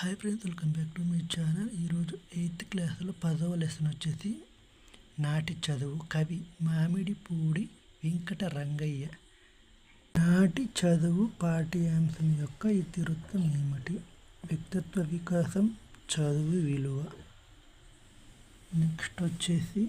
Hi friends welcome back to my channel. ఈరోజు eighth క్లాస్లో పదవ లెసన్ వచ్చేసి నాటి చదువు కవి మామిడిపూడి వెంకట రంగయ్య. నాటి చదువు పాఠ్యాంశం యొక్క ఇతివృత్తం ఏమిటి? వ్యక్తిత్వ వికాసం చదువు విలువ. నెక్స్ట్ వచ్చేసి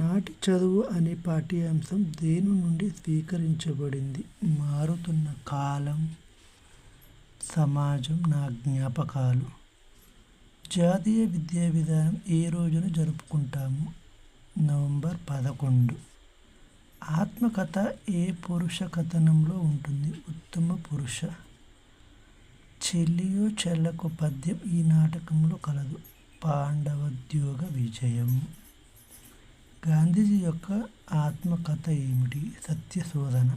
నాటి చదువు అనే పాఠ్యాంశం దేని నుండి స్వీకరించబడింది? మారుతున్న కాలం సమాజం నా జ్ఞాపకాలు. జాతీయ విద్యా విధానం ఏ రోజున జరుపుకుంటాము? నవంబర్ పదకొండు. ఆత్మకథ ఏ పురుష కథనంలో ఉంటుంది? ఉత్తమ పురుష. చెల్లియో చెల్లకు పద్యం ఈ నాటకంలో కలదు. పాండవోద్యోగ విజయం. గాంధీజీ యొక్క ఆత్మకథ ఏమిటి? సత్యశోధన.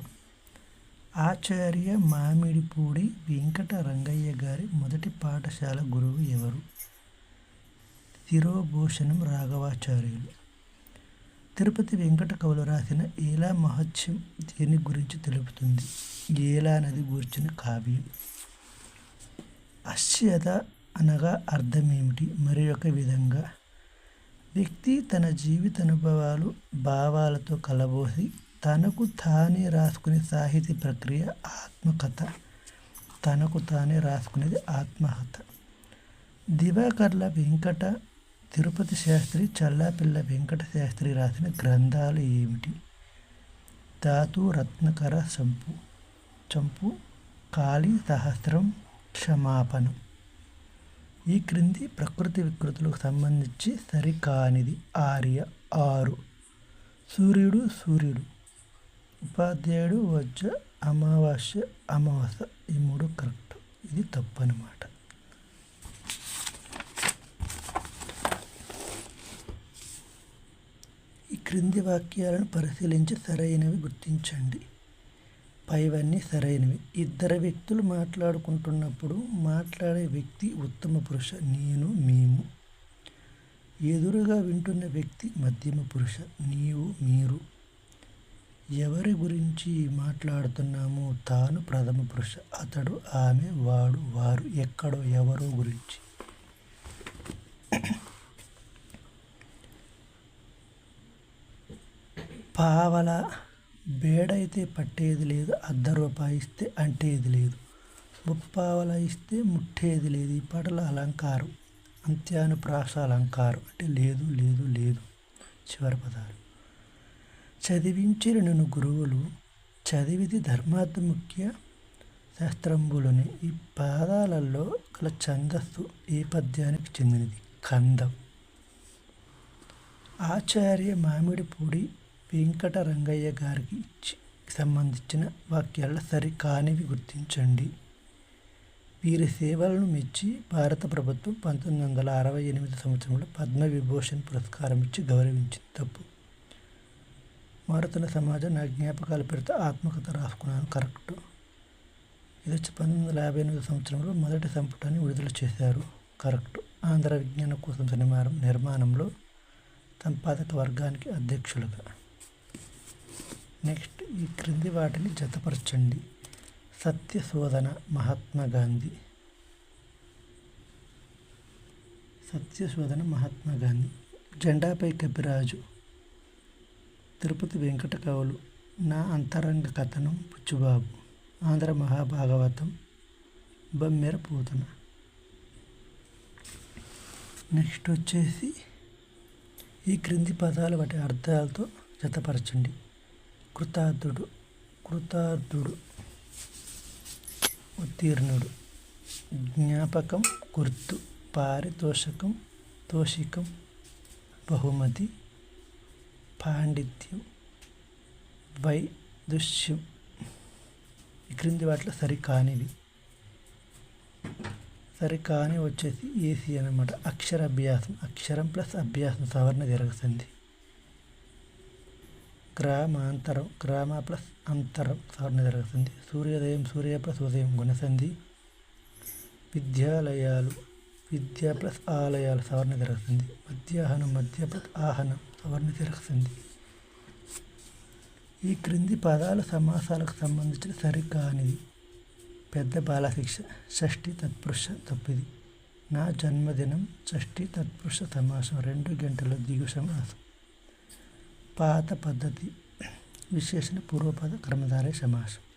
ఆచార్య మామిడిపూడి వెంకట రంగయ్య గారి మొదటి పాఠశాల గురువు ఎవరు? శిరోభూషణం రాఘవాచార్యులు. తిరుపతి వెంకట కవులు రాసిన ఏలా మహత్యం దేని గురించి తెలుపుతుంది? ఏలా నది గురించిన కావ్యం. అశ్యత అనగా అర్థం ఏమిటి మరి ఒక విధంగా. వ్యక్తి తన జీవిత అనుభవాలు భావాలతో కలబోసి తనకు తానే రాసుకునే సాహితీ ప్రక్రియ ఆత్మకథ. తనకు తానే రాసుకునేది ఆత్మహత దివాకర్ల వెంకట తిరుపతి శాస్త్రి చల్లాపిల్ల వెంకట శాస్త్రి రాసిన గ్రంథాలు ఏమిటి? ధాతు రత్నకర చంపు చంపు కాళీ సహస్రం క్షమాపణం. ఈ క్రింది ప్రకృతి వికృతులకు సంబంధించి సరికానిది ఆర్య ఆరు. సూర్యుడు సూర్యుడు. ఉపాధ్యాయుడు వజ్ర అమావాస్య అమావాస్య ఈ మూడు కరెక్ట్. ఇది తప్పు అనమాట ఈ క్రింది వాక్యాలను పరిశీలించి సరైనవి గుర్తించండి. పైవన్నీ సరైనవి. ఇద్దరు వ్యక్తులు మాట్లాడుకుంటున్నప్పుడు మాట్లాడే వ్యక్తి ఉత్తమ పురుష నేను మేము. ఎదురుగా వింటున్న వ్యక్తి మధ్యమ పురుష నీవు మీరు. ఎవరి గురించి మాట్లాడుతున్నామో తాను ప్రథమ పురుష. అతడు ఆమె వాడు వారు ఎక్కడో ఎవరో గురించి. పావల బేడైతే పట్టేది లేదు అర్ధ రూపాయి ఇస్తే అంటేది లేదు. ముప్పావల ఇస్తే ముట్టేది లేదు. ఈ పాటల అలంకారం అంత్యానుప్రాస అలంకారం అంటే లేదు లేదు లేదు. చివరి పదాలు. చదివించిన నన్ను గురువులు చదివిది ముఖ్య శాస్త్రంబులని ఈ పాదాలలో గల ఛందస్సు ఏ పద్యానికి చెందినది? కందం ఆచార్య మామిడిపూడి వెంకట రంగయ్య గారికి సంబంధించిన వాక్యాల సరి కానివి గుర్తించండి. వీరి సేవలను మెచ్చి భారత ప్రభుత్వం పంతొమ్మిది వందల అరవై ఎనిమిది సంవత్సరంలో పద్మవిభూషణ్ పురస్కారం ఇచ్చి గౌరవించింది. తప్పు. మారుతున్న సమాజం నా జ్ఞాపకాలు పెడితే ఆత్మకథ రాసుకున్నాను. కరెక్ట్. ఇది వచ్చి పంతొమ్మిది వందల యాభై ఎనిమిది సంవత్సరంలో మొదటి సంపుటాన్ని విడుదల చేశారు. కరెక్ట్. ఆంధ్ర విజ్ఞాన కోసం సినిమా నిర్మాణంలో సంపాదక వర్గానికి అధ్యక్షులుగా. నెక్స్ట్ ఈ క్రింది వాటిని జతపరచండి. సత్య శోధన మహాత్మా గాంధీ. సత్య శోధన మహాత్మా గాంధీ. జెండాపై కపిరాజు. తిరుపతి వెంకట కవులు నా అంతరంగ కథనం పుచ్చుబాబు. ఆంధ్ర మహాభాగవతం బమ్మెర పూతన. నెక్స్ట్ వచ్చేసి ఈ క్రింది పదాలు వాటి అర్థాలతో జతపరచండి. కృతార్థుడు కృతార్థుడు ఉత్తీర్ణుడు జ్ఞాపకం గుర్తు పారితోషకం తోషికం బహుమతి పాండిత్యం వైదుష్యం ఈ క్రింది వాటిలో సరికానివి. సరికాని వచ్చేసి ఏసీ అనమాట. అక్షర అభ్యాసం అక్షరం ప్లస్ అభ్యాసం సవర్ణ జరగసింది గ్రామాంతరం. గ్రామ ప్లస్ అంతరం సవర్ణ జరగసింది సూర్యోదయం సూర్య ప్లస్ ఉదయం గుణసంధి. విద్యాలయాలు. విద్య ప్లస్ ఆలయాల సవర్ణ జరుగుతుంది. మధ్యాహ్నం మధ్య ప్లస్ ఆహనం సవర్ణ జరుగుతుంది. ఈ క్రింది పదాల సమాసాలకు సంబంధించిన సరికానిది పెద్ద బాలశిక్ష షష్ఠి తత్పురుష తప్పిది. నా జన్మదినం షష్ఠి తత్పురుష సమాసం రెండు గంటల దిగు సమాసం. పాత పద్ధతి విశేషణ పూర్వపద క్రమధారే సమాసం.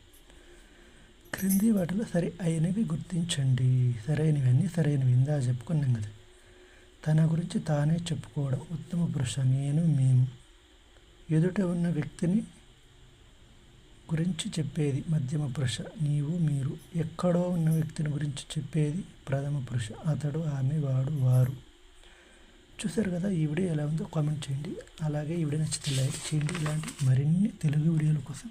క్రింది వాటిలో సరి అయినవి గుర్తించండి. సరైనవన్నీ సరైనవి. ఇందా చెప్పుకున్నాం కదా. తన గురించి తానే చెప్పుకోవడం ఉత్తమ పురుష. నేను మేము. ఎదుట ఉన్న వ్యక్తిని గురించి చెప్పేది మధ్యమ పురుష. నీవు మీరు. ఎక్కడో ఉన్న వ్యక్తిని గురించి చెప్పేది ప్రథమ పురుష. అతడు ఆమె వాడు వారు. చూసారు కదా ఈ వీడియో ఎలా ఉందో కామెంట్ చేయండి. అలాగే ఈ వీడియో నచ్చితే లైక్ చేయండి. ఇలాంటి మరిన్ని తెలుగు వీడియోల కోసం